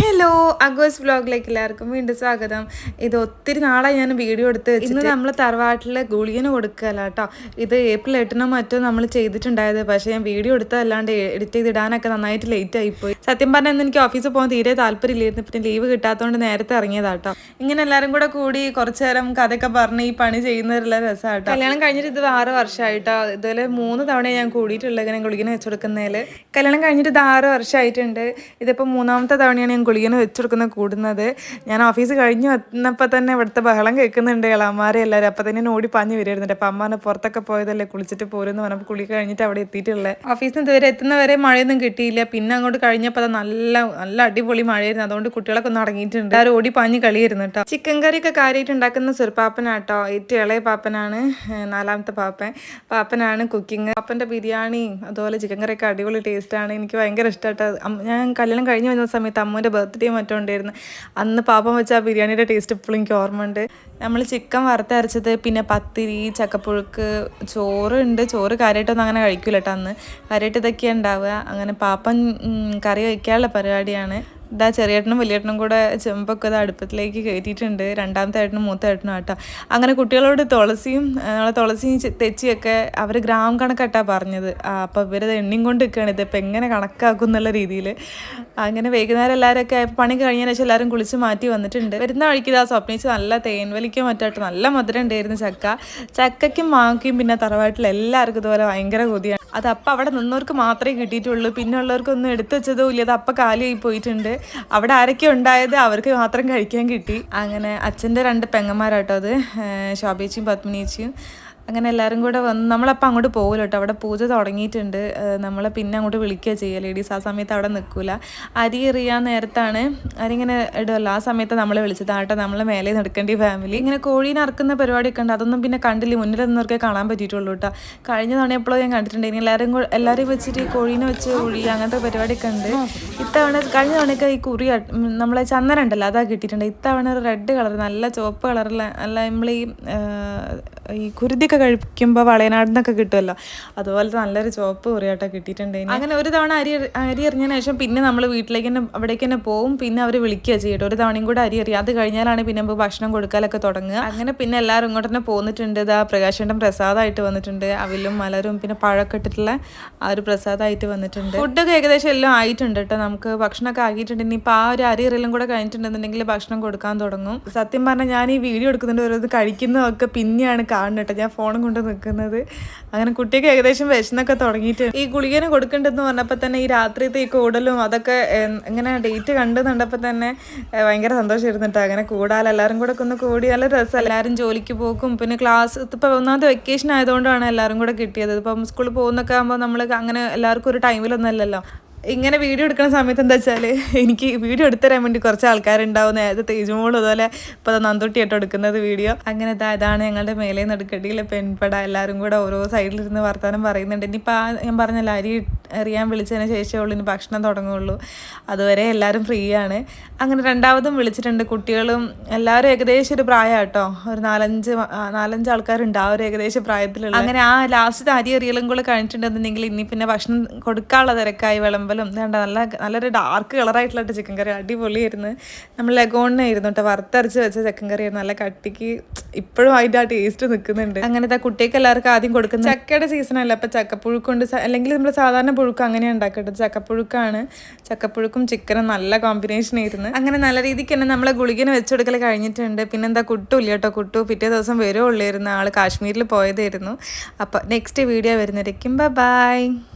Hello അഗോസ് വ്ലോഗിലേക്ക് എല്ലാവർക്കും വീണ്ടും സ്വാഗതം. ഇത് ഒത്തിരി നാളായി ഞാൻ വീഡിയോ എടുത്ത് ഇന്ന് നമ്മൾ തറവാട്ടിൽ ഗുളികന് കൊടുക്കുകയല്ല കേട്ടോ. ഇത് ഏപ്രിൽ എട്ടിനോ മറ്റോ നമ്മൾ ചെയ്തിട്ടുണ്ടായത്. പക്ഷേ ഞാൻ വീഡിയോ എടുത്തതല്ലാണ്ട് എഡിറ്റ് ചെയ്തിടാനൊക്കെ നന്നായിട്ട് ലേറ്റ് ആയിപ്പോയി സത്യം പറഞ്ഞാൽ ഇന്ന് എനിക്ക് ഓഫീസിൽ പോകാൻ തീരെ താല്പര്യമില്ലായിരുന്നു. പിന്നെ ലീവ് കിട്ടാത്തതുകൊണ്ട് നേരത്തെ ഇറങ്ങിയതാട്ടോ ഇങ്ങനെ എല്ലാവരും കൂടെ കൂടി കുറച്ചു നേരം കഥയൊക്കെ പറഞ്ഞ് ഈ പണി ചെയ്യുന്നതിലുള്ള രസമാട്ടോ കല്യാണം കഴിഞ്ഞിട്ട് ഇത് ആറ് വർഷമായിട്ടോ ഇതുപോലെ മൂന്ന് തവണ ഞാൻ കൂടിയിട്ടുള്ളത് ഇങ്ങനെ ഗുളികന് വെച്ചുകൊടുക്കുന്നതിൽ കല്യാണം കഴിഞ്ഞിട്ട് ഇത് ആറ് വർഷമായിട്ടുണ്ട് ഇതിപ്പോൾ മൂന്നാമത്തെ തവണയാണ് ഞാൻ ഗുളികന് വെച്ചെടുക്കുന്ന കൂടുന്നത്. ഞാൻ ഓഫീസ് കഴിഞ്ഞ് വന്നപ്പോൾ തന്നെ ഇവിടുത്തെ ബഹളം കേൾക്കുന്നുണ്ട് ഇളമാരെ എല്ലാവരും അപ്പം തന്നെ ഓടി പാഞ്ഞ് വരുന്നുണ്ട് അപ്പം അമ്മ പുറത്തൊക്കെ പോയതല്ലേ കുളിച്ചിട്ട് പോരെന്ന് പറഞ്ഞപ്പോൾ കുളി കഴിഞ്ഞിട്ട് അവിടെ എത്തിയിട്ടുള്ളത് ഓഫീസിൽ നിന്ന് ഇതുവരെ എത്തുന്നവരെ മഴയൊന്നും കിട്ടിയില്ല. പിന്നെ അങ്ങോട്ട് കഴിഞ്ഞപ്പോൾ അത് നല്ല നല്ല അടിപൊളി മഴയായിരുന്നു. അതുകൊണ്ട് കുട്ടികളൊക്കെ ഒന്ന് അടങ്ങിയിട്ടുണ്ട് ആരും ഓടി പാഞ്ഞ് കളിയായിരുന്നു കേട്ടോ. ചിക്കൻ കറിയൊക്കെ കാര്യമായിട്ട് ഉണ്ടാക്കുന്ന ചെറുപ്പാപ്പനാട്ടോ ഏറ്റവും ഇളയ പാപ്പനാണ് നാലാമത്തെ പാപ്പൻ. പാപ്പനാണ് കുക്കിംഗ് പാപ്പന്റെ ബിരിയാണി അതുപോലെ ചിക്കൻ കറിയൊക്കെ അടിപൊളി ടേസ്റ്റാണ് എനിക്ക് ഭയങ്കര ഇഷ്ടമായിട്ട് ഞാൻ കല്യാണം കഴിഞ്ഞ് വരുന്ന സമയത്ത് അമ്മൂന്റെ ബർത്ത്ഡേ മറ്റോ ഉണ്ടായിരുന്നു. അന്ന് പാപ്പം വെച്ച ആ ബിരിയാണിയുടെ ടേസ്റ്റ് ഇപ്പോഴും എനിക്ക് ഓർമ്മയുണ്ട്. നമ്മൾ ചിക്കൻ വറുത്തരച്ചത് പിന്നെ പത്തിരി ചക്കപ്പുഴുക്ക് ചോറ് ഉണ്ട്. ചോറ് കാര്യമായിട്ടൊന്നും അങ്ങനെ കഴിക്കില്ല കേട്ടോ അന്ന്. കാര്യമായിട്ട് ഇതൊക്കെയാണ് ഉണ്ടാവുക. അങ്ങനെ പാപ്പം കറി വയ്ക്കാനുള്ള പരിപാടിയാണ്. ഇതാ ചെറിയേട്ടനും വലിയേട്ടനും കൂടെ ചെമ്പൊക്കെ ഇത് അടുപ്പത്തിലേക്ക് കയറ്റിയിട്ടുണ്ട്. രണ്ടാമത്തെ ഏട്ടനും മൂത്ത ഏട്ടനും ആട്ടോ. അങ്ങനെ കുട്ടികളോട് തുളസിയും നമ്മളെ തുളസിയും തെച്ചിയൊക്കെ അവർ ഗ്രാം കണക്കാട്ടാ പറഞ്ഞത്. അപ്പോൾ ഇവരത് എണ്ണിയും കൊണ്ട് നിൽക്കുകയാണ് ഇതിപ്പോൾ എങ്ങനെ കണക്കാക്കും എന്നുള്ള രീതിയിൽ അങ്ങനെ വൈകുന്നേരം എല്ലാവരൊക്കെ പണി കഴിഞ്ഞതിന് ശേഷം എല്ലാവരും കുളിച്ച് മാറ്റി വന്നിട്ടുണ്ട്. വരുന്ന വഴിക്ക് ഇതാ സ്വപ്നിച്ച് നല്ല തേൻവലിക്കും മറ്റായിട്ട് നല്ല മധുരം ഉണ്ടായിരുന്നു ചക്ക. ചക്കയ്ക്കും മാങ്ങയ്ക്കും പിന്നെ തറവാട്ടിൽ എല്ലാവർക്കും ഇതുപോലെ ഭയങ്കര കൊതിയാണ്. അത് അപ്പം അവിടെ നിന്നവർക്ക് മാത്രമേ കിട്ടിയിട്ടുള്ളൂ. പിന്നെ ഉള്ളവർക്കൊന്നും എടുത്തു വെച്ചതും ഇല്ല. അത് അപ്പം കാലിയായി പോയിട്ടുണ്ട്. അവിടെ ആരൊക്കെ ഉണ്ടായത് അവർക്ക് മാത്രം കഴിക്കാൻ കിട്ടി. അങ്ങനെ അച്ഛന്റെ രണ്ട് പെങ്ങന്മാരാട്ടോ അത്. ശോഭേച്ചിയും പത്മിനിയേച്ചിയും. അങ്ങനെ എല്ലാവരും കൂടെ വന്ന് നമ്മളപ്പം അങ്ങോട്ട് പോകില്ല കേട്ടോ. അവിടെ പൂജ തുടങ്ങിയിട്ടുണ്ട്. നമ്മൾ നമ്മളെ പിന്നെ അങ്ങോട്ട് വിളിക്കുക ചെയ്യുക ലേഡീസ് ആ സമയത്ത് അവിടെ നിൽക്കില്ല അരി എറിയാൻ നേരത്താണ് അരിങ്ങനെ ഇടുമല്ലോ ആ സമയത്ത് നമ്മളെ വിളിച്ചത് ആട്ടെ നമ്മളെ മേലെ നടക്കേണ്ടി ഫാമിലി ഇങ്ങനെ കോഴീനെ അറക്കുന്ന പരിപാടിയൊക്കെ ഉണ്ട്. അതൊന്നും പിന്നെ കണ്ടില്ല? മുന്നിൽ നിന്നവർക്കേ കാണാൻ പറ്റിയിട്ടുള്ളൂ കേട്ടോ. കഴിഞ്ഞ തവണ എപ്പോഴും ഞാൻ കണ്ടിട്ടുണ്ട്. ഇനി എല്ലാവരും എല്ലാവരെയും വെച്ചിട്ട് ഈ കോഴീനെ വെച്ച് ഉഴി അങ്ങനത്തെ പരിപാടിയൊക്കെ ഉണ്ട്. ഇത്തവണ കഴിഞ്ഞ തവണയൊക്കെ ഈ കുറി നമ്മളെ ചന്ദനം ഉണ്ടല്ലോ അതാ കിട്ടിയിട്ടുണ്ട്. ഇത്തവണ റെഡ് കളർ നല്ല ചുവപ്പ് കളറിലെ അല്ല നമ്മൾ ഈ കുരുതിയൊക്കെ കഴിക്കുമ്പോൾ വളയനാടിനൊക്കെ കിട്ടുമല്ലോ. അതുപോലെ നല്ലൊരു ചോപ്പ് കുറിയാട്ട കിട്ടിയിട്ടുണ്ട് അങ്ങനെ ഒരു തവണ അരി അരി എറിഞ്ഞതിന് ശേഷം പിന്നെ നമ്മൾ വീട്ടിലേക്ക് തന്നെ അവിടേക്ക് തന്നെ പോവും. പിന്നെ അവർ വിളിക്കുക ചെയ്യട്ടോ. ഒരു തവണയും കൂടെ അരി എറിയുക അത് കഴിഞ്ഞാലാണ് പിന്നെ നമുക്ക് ഭക്ഷണം കൊടുക്കാനൊക്കെ തുടങ്ങുക. അങ്ങനെ പിന്നെ എല്ലാവരും ഇങ്ങോട്ട് തന്നെ പോന്നിട്ടുണ്ട്. ഇതാ പ്രകാശേട്ടൻ പ്രസാദമായിട്ട് വന്നിട്ടുണ്ട്. അവിലും മലരും പിന്നെ പഴമൊക്കെ ഇട്ടിട്ടുള്ള ആ ഒരു പ്രസാദമായിട്ട് വന്നിട്ടുണ്ട്. ഫുഡൊക്കെ ഏകദേശം എല്ലാം ആയിട്ടുണ്ട് കേട്ടോ. നമുക്ക് ഭക്ഷണമൊക്കെ ആക്കിയിട്ടുണ്ട്. ഇനിയിപ്പോൾ ആ ഒരു അരി എറിയലും കൂടെ കഴിഞ്ഞിട്ടുണ്ടെന്നുണ്ടെങ്കിൽ ഭക്ഷണം കൊടുക്കാൻ തുടങ്ങും. സത്യം പറഞ്ഞാൽ ഞാൻ ഈ വീഡിയോ എടുക്കുന്നുണ്ട്. ഓരോന്ന് കഴിക്കുന്നതൊക്കെ പിന്നെയാണ് കാണുന്നത് കേട്ടോ. ഞാൻ ഫോണും കൊണ്ട് നിൽക്കുന്നത്. അങ്ങനെ കുട്ടിയൊക്കെ ഏകദേശം വിശന്നൊക്കെ തുടങ്ങിയിട്ട് ഈ ഗുളികന് കൊടുക്കേണ്ടതെന്ന് പറഞ്ഞപ്പോൾ തന്നെ ഈ രാത്രിയത്തെ ഈ കൂടലും അതൊക്കെ ഇങ്ങനെ ഡേറ്റ് കണ്ടെന്നുണ്ടപ്പോൾ തന്നെ ഏ, ഭയങ്കര സന്തോഷമായിരുന്നു കേട്ടോ അങ്ങനെ കൂടാൽ എല്ലാവരും കൂടെ ഒന്ന് കൂടി നല്ല രസം എല്ലാവരും ജോലിക്ക് പോക്കും പിന്നെ ക്ലാസ് ഇപ്പോൾ ഒന്നാമത് വെക്കേഷൻ ആയതുകൊണ്ടാണ് എല്ലാവരും കൂടെ കിട്ടിയത്. ഇപ്പം സ്കൂളിൽ പോകുന്നൊക്കെ ആകുമ്പോൾ നമ്മൾ അങ്ങനെ എല്ലാവർക്കും ഒരു ടൈമിലൊന്നും അല്ലല്ലോ. ഇങ്ങനെ വീഡിയോ എടുക്കുന്ന സമയത്ത് എന്താ വെച്ചാൽ എനിക്ക് വീഡിയോ എടുത്തരാൻ വേണ്ടി കുറച്ച് ആൾക്കാരുണ്ടാവും. നേരത്തെ തേജുമോളും അതുപോലെ ഇപ്പോൾ നന്ദുട്ടിയായിട്ട് എടുക്കുന്നത് വീഡിയോ. അങ്ങനെ ഇതാ ഇതാണ് ഞങ്ങളുടെ മേലെ നടുക്കടിയിലെ പെൺപട. എല്ലാവരും കൂടെ ഓരോ സൈഡിലിരുന്ന് വർത്തമാനം പറയുന്നുണ്ട്. ഇനിയിപ്പോൾ ആ ഞാൻ പറഞ്ഞല്ലോ അരി എറിയാൻ വിളിച്ചതിന് ശേഷമേ ഉള്ളിന് ഭക്ഷണം തുടങ്ങുള്ളൂ അതുവരെ എല്ലാവരും ഫ്രീ ആണ്. അങ്ങനെ രണ്ടാമതും വിളിച്ചിട്ടുണ്ട് കുട്ടികളും. എല്ലാവരും ഏകദേശം ഒരു പ്രായം കേട്ടോ ഒരു നാലഞ്ച് നാലഞ്ച് ആൾക്കാരുണ്ട് ആ ഒരു ഏകദേശം പ്രായത്തിലുള്ള. അങ്ങനെ ആ ലാസ്റ്റ് അരി എറിയലും കൂടെ കഴിഞ്ഞിട്ടുണ്ടെന്നുണ്ടെങ്കിൽ ഇനി പിന്നെ ഭക്ഷണം കൊടുക്കാനുള്ള തിരക്കായി വിളമ്പലും. വേണ്ട നല്ല നല്ലൊരു ഡാർക്ക് കളറായിട്ടുള്ള ചിക്കൻ കറി അടിപൊളിയായിരുന്നു. നമ്മൾ ലഗോണിനായിരുന്നു കേട്ടോ വറുത്തരച്ച് വെച്ച ചിക്കൻ കറിയായിരുന്നു നല്ല കട്ടിക്ക് ഇപ്പോഴും അതിന്റെ ആ ടേസ്റ്റ് നിൽക്കുന്നുണ്ട് അങ്ങനത്തെ കുട്ടിക്ക് എല്ലാവർക്കും ആദ്യം കൊടുക്കുന്ന ചക്കയുടെ സീസൺ അല്ല അപ്പം ചക്കപ്പുഴുക്കുണ്ട്. അല്ലെങ്കിൽ നമ്മൾ സാധാരണ പുഴുക്ക് അങ്ങനെയാണ് ഉണ്ടാക്കേണ്ടത്. ചക്കപ്പുഴുക്കാണ്. ചക്കപ്പുഴുക്കും ചിക്കനും നല്ല കോമ്പിനേഷൻ ആയിരുന്നു. അങ്ങനെ നല്ല രീതിക്ക് തന്നെ നമ്മളെ ഗുളികന് വെച്ചെടുക്കൽ കഴിഞ്ഞിട്ടുണ്ട്. പിന്നെന്താ കുട്ടുമില്ല കേട്ടോ കുട്ടു പിറ്റേ ദിവസം വരുവുള്ളായിരുന്നു ആൾ കാശ്മീരിൽ പോയതായിരുന്നു. അപ്പോൾ നെക്സ്റ്റ് വീഡിയോ വരുന്നതായിരിക്കും ബൈ